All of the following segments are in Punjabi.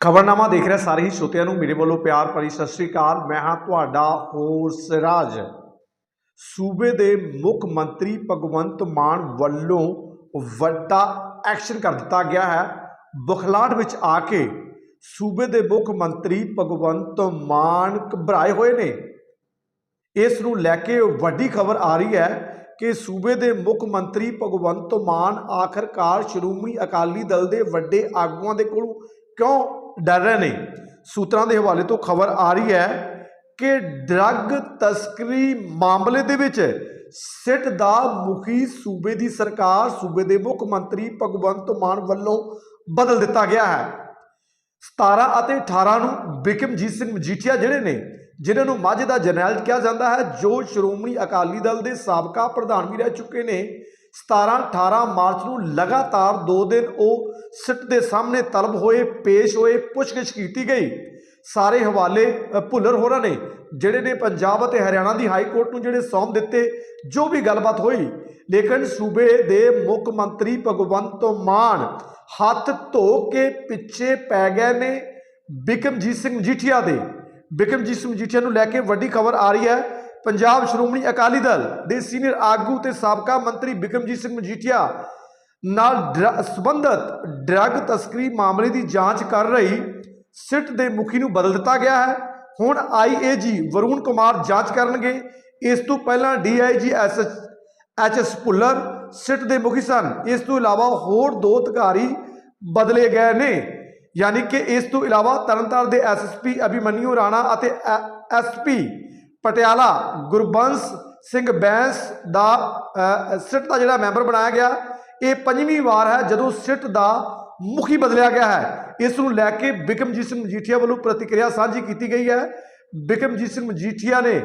ਖਬਰਨਾਮਾ ਦੇਖ ਰਿਹਾ ਸਾਰੇ ਹੀ ਸ਼ੋਤਿਆਂ ਨੂੰ, ਮੇਰੇ ਵੱਲੋਂ ਪਿਆਰ ਭਰੀ ਸਤਿ ਸ੍ਰੀ ਅਕਾਲ। ਮੈਂ ਹਾਂ ਤੁਹਾਡਾ ਹੋਰ ਰਾਜ। ਸੂਬੇ ਦੇ ਮੁੱਖ ਮੰਤਰੀ ਭਗਵੰਤ ਮਾਨ ਵੱਲੋਂ ਵੱਡਾ ਐਕਸ਼ਨ ਕਰ ਦਿੱਤਾ ਗਿਆ ਹੈ। ਬੁਖਲਾਟ ਵਿੱਚ ਆ ਕੇ ਸੂਬੇ ਦੇ ਮੁੱਖ ਮੰਤਰੀ ਭਗਵੰਤ ਮਾਨ ਘਬਰਾਏ ਹੋਏ ਨੇ। ਇਸ ਨੂੰ ਲੈ ਕੇ ਵੱਡੀ ਖਬਰ ਆ ਰਹੀ ਹੈ ਕਿ ਸੂਬੇ ਦੇ ਮੁੱਖ ਮੰਤਰੀ ਭਗਵੰਤ ਮਾਨ ਆਖਰਕਾਰ ਸ਼੍ਰੋਮਣੀ ਅਕਾਲੀ ਦਲ ਦੇ ਵੱਡੇ ਆਗੂਆਂ ਦੇ ਕੋਲੋਂ ਕਿਉਂ ਡਰ ਰਹੇ ਨੇ। ਸੂਤਰਾਂ ਦੇ ਹਵਾਲੇ ਤੋਂ ਖਬਰ ਆ ਰਹੀ ਹੈ ਕਿ ਡਰੱਗ ਤਸਕਰੀ ਮਾਮਲੇ ਦੇ ਵਿੱਚ ਸਿੱਟ ਦਾ ਮੁਖੀ ਸੂਬੇ ਦੀ ਸਰਕਾਰ, ਸੂਬੇ ਦੇ ਮੁੱਖ ਮੰਤਰੀ ਭਗਵੰਤ ਮਾਨ ਵੱਲੋਂ ਬਦਲ ਦਿੱਤਾ ਗਿਆ ਹੈ। 17 ਅਤੇ 18 ਨੂੰ ਬਿਕਮਜੀਤ ਸਿੰਘ ਮਜੀਠੀਆ ਜਿਹੜੇ ਨੇ, ਜਿਨ੍ਹਾਂ ਨੂੰ ਮਾਝੇ ਦਾ ਜਰਨੈਲ ਕਿਹਾ ਜਾਂਦਾ ਹੈ, ਜੋ ਸ਼੍ਰੋਮਣੀ ਅਕਾਲੀ ਦਲ ਦੇ ਸਾਬਕਾ ਪ੍ਰਧਾਨ ਵੀ ਰਹਿ ਚੁੱਕੇ ਨੇ 17 18 ਮਾਰਚ ਨੂੰ ਲਗਾਤਾਰ 2 ਦਿਨ ਉਹ ਸਿੱਟ ਦੇ ਸਾਹਮਣੇ ਤਲਬ ਹੋਏ, ਪੇਸ਼ ਹੋਏ, ਪੁੱਛਗਿੱਛ ਕੀਤੀ ਗਈ। ਸਾਰੇ ਹਵਾਲੇ ਭੁੱਲਰ ਹੋਰਾਂ ਨੇ ਜਿਹੜੇ ਨੇ ਪੰਜਾਬ ਅਤੇ ਹਰਿਆਣਾ ਦੀ ਹਾਈ ਕੋਰਟ ਨੂੰ ਜਿਹੜੇ ਸੌਂਪ ਦਿੱਤੇ, ਜੋ ਵੀ ਗੱਲਬਾਤ ਹੋਈ, ਲੇਕਿਨ ਸੂਬੇ ਦੇ ਮੁੱਖ ਮੰਤਰੀ ਭਗਵੰਤ ਮਾਨ ਹੱਥ ਧੋ ਕੇ ਪਿੱਛੇ ਪੈ ਗਏ ਨੇ ਬਿਕਮਜੀਤ ਸਿੰਘ ਮਜੀਠੀਆ ਦੇ। ਬਿਕਮਜੀਤ ਸਿੰਘ ਮਜੀਠੀਆ ਨੂੰ ਲੈ ਕੇ ਵੱਡੀ ਖਬਰ ਆ ਰਹੀ ਹੈ ਪੰਜਾਬ ਸ਼੍ਰੋਮਣੀ ਅਕਾਲੀ ਦਲ ਦੇ ਸੀਨੀਅਰ ਆਗੂ ਤੇ ਸਾਬਕਾ ਮੰਤਰੀ ਬਿਕਰਮਜੀਤ ਸਿੰਘ ਮਜੀਠੀਆ ਨਾਲ ਡਰ- ਸੰਬੰਧਤ ਡਰੱਗ ਤਸਕਰੀ ਮਾਮਲੇ ਦੀ ਜਾਂਚ ਕਰ ਰਹੀ ਸਿੱਟ ਦੇ ਮੁਖੀ ਨੂੰ ਬਦਲ ਦਿੱਤਾ ਗਿਆ ਹੈ। ਹੁਣ ਆਈਏਜੀ ਵਰੁਣ ਕੁਮਾਰ ਜਾਂਚ ਕਰਨਗੇ। ਇਸ ਤੋਂ ਪਹਿਲਾਂ DIG SH HS Bhullar SIT ਦੇ ਮੁਖੀ ਸਨ। ਇਸ ਤੋਂ ਇਲਾਵਾ ਹੋਰ ਦੋ ਅਧਿਕਾਰੀ ਬਦਲੇ ਗਏ ਨੇ। ਯਾਨੀ ਕਿ ਇਸ ਤੋਂ ਇਲਾਵਾ ਤਰਨਤਾਰਨ ਦੇ ਐਸਐਸਪੀ ਅਭਿਮਨਿਊ ਰਾਣਾ ਅਤੇ ਐਸਪੀ ਪਟਿਆਲਾ ਗੁਰਬੰਸ ਸਿੰਘ ਬੈਂਸ ਦਾ ਸਿੱਟ ਦਾ ਜਿਹੜਾ ਮੈਂਬਰ ਬਣਾਇਆ ਗਿਆ, ਇਹ ਪੰਜਵੀਂ ਵਾਰ ਹੈ ਜਦੋਂ ਸਿੱਟ ਦਾ ਮੁਖੀ ਬਦਲਿਆ ਗਿਆ ਹੈ। ਇਸ ਨੂੰ ਲੈ ਕੇ ਬਿਕਮਜੀਤ ਸਿੰਘ ਮਜੀਠੀਆ ਵੱਲੋਂ ਪ੍ਰਤੀਕਿਰਿਆ ਸਾਂਝੀ ਕੀਤੀ ਗਈ ਹੈ। ਬਿਕਮਜੀਤ ਸਿੰਘ ਮਜੀਠੀਆ ਨੇ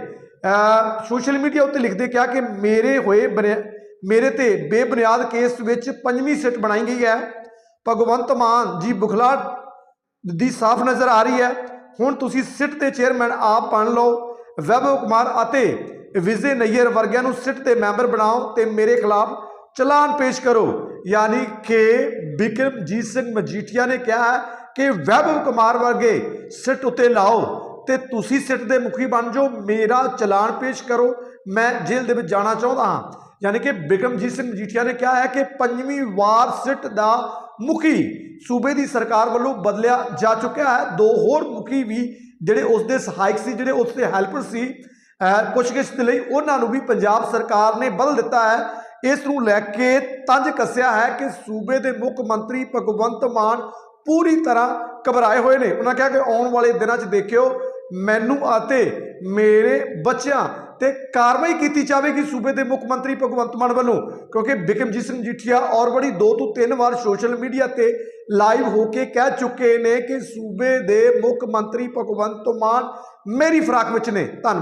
ਸੋਸ਼ਲ ਮੀਡੀਆ ਉੱਤੇ ਲਿਖਦੇ ਕਿਹਾ ਕਿ ਮੇਰੇ ਹੋਏ ਬਨਿਆ- ਮੇਰੇ ਤੇ ਬੇਬੁਨਿਆਦ ਕੇਸ ਵਿੱਚ ਪੰਜਵੀਂ ਸਿੱਟ ਬਣਾਈ ਗਈ ਹੈ। ਭਗਵੰਤ ਮਾਨ ਜੀ ਬੁਖਲਾ ਦੀ ਸਾਫ਼ ਨਜ਼ਰ ਆ ਰਹੀ ਹੈ। ਹੁਣ ਤੁਸੀਂ ਸਿੱਟ ਦੇ ਚੇਅਰਮੈਨ ਆਪ ਬਣ ਲਓ। ਵੈਭਵ ਕੁਮਾਰ ਅਤੇ ਵਿਜੇ ਨਈਅਰ ਵਰਗਿਆਂ ਨੂੰ ਸਿੱਟ ਦੇ ਮੈਂਬਰ ਬਣਾਓ ਤੇ ਮੇਰੇ ਖਿਲਾਫ ਚਲਾਨ ਪੇਸ਼ ਕਰੋ। ਯਾਨੀ ਕਿ ਬਿਕਰਮਜੀਤ ਸਿੰਘ ਮਜੀਠੀਆ ਨੇ ਕਿਹਾ ਹੈ ਕਿ ਵੈਭਵ ਕੁਮਾਰ ਵਰਗੇ ਸਿੱਟ ਉੱਤੇ ਲਾਓ ਤੇ ਤੁਸੀਂ ਸਿੱਟ ਦੇ ਮੁਖੀ ਬਣ ਜਾਓ, ਮੇਰਾ ਚਲਾਨ ਪੇਸ਼ ਕਰੋ। ਮੈਂ ਜੇਲ੍ਹ ਦੇ ਵਿੱਚ ਜਾਣਾ ਚਾਹੁੰਦਾ ਹਾਂ। ਯਾਨੀ ਕਿ ਬਿਕਰਮਜੀਤ ਸਿੰਘ ਮਜੀਠੀਆ ਨੇ ਕਿਹਾ ਹੈ ਕਿ ਪੰਜਵੀਂ ਵਾਰ ਸਿੱਟ ਦਾ ਮੁਖੀ ਸੂਬੇ ਦੀ ਸਰਕਾਰ ਵੱਲੋਂ ਬਦਲਿਆ ਜਾ ਚੁੱਕਿਆ ਹੈ। ਦੋ ਹੋਰ ਮੁਖੀ ਵੀ ਜਿਹੜੇ ਉਸ ਦੇ ਸਹਾਇਕ ਸੀ, ਜਿਹੜੇ ਉਸ ਦੇ ਹੈਲਪਰ ਸੀ ਪੁੱਛਗਿੱਛ ਦੇ ਲਈ ਉਹਨਾਂ ਨੂੰ ਵੀ ਪੰਜਾਬ ਸਰਕਾਰ ਨੇ ਬਦਲ ਦਿੱਤਾ ਹੈ। ਇਸ ਨੂੰ ਲੈ ਕੇ ਤੰਜ ਕੱਸਿਆ ਹੈ ਕਿ ਸੂਬੇ ਦੇ ਮੁੱਖ ਮੰਤਰੀ ਭਗਵੰਤ ਮਾਨ ਪੂਰੀ ਤਰ੍ਹਾਂ ਘਬਰਾਏ ਹੋਏ ਨੇ। ਉਹਨਾਂ ਕਿਹਾ ਕਿ ਆਉਣ ਵਾਲੇ ਦਿਨਾਂ 'ਚ ਦੇਖਿਓ, ਮੈਨੂੰ ਅਤੇ ਮੇਰੇ ਬੱਚਿਆਂ ਤੇ ਕਾਰਵਾਈ ਕੀਤੀ ਜਾਵੇਗੀ ਸੂਬੇ ਦੇ ਮੁੱਖ ਮੰਤਰੀ ਭਗਵੰਤ ਮਾਨ ਵੱਲੋਂ। ਕਿਉਂਕਿ ਬਿਕਮਜੀਤ ਸਿੰਘ ਜੀਠੀਆ ਔਰ ਬੜੀ ਦੋ ਤੋਂ ਤਿੰਨ ਵਾਰ ਸੋਸ਼ਲ ਮੀਡੀਆ ਤੇ ਲਾਈਵ ਹੋ ਕੇ ਕਹਿ ਚੁੱਕੇ ਨੇ ਕਿ ਸੂਬੇ ਦੇ ਮੁੱਖ ਮੰਤਰੀ ਭਗਵੰਤ ਮਾਨ ਮੇਰੀ ਫਰਾਕ ਵਿੱਚ ਨੇ। ਧੰਨਵਾਦ।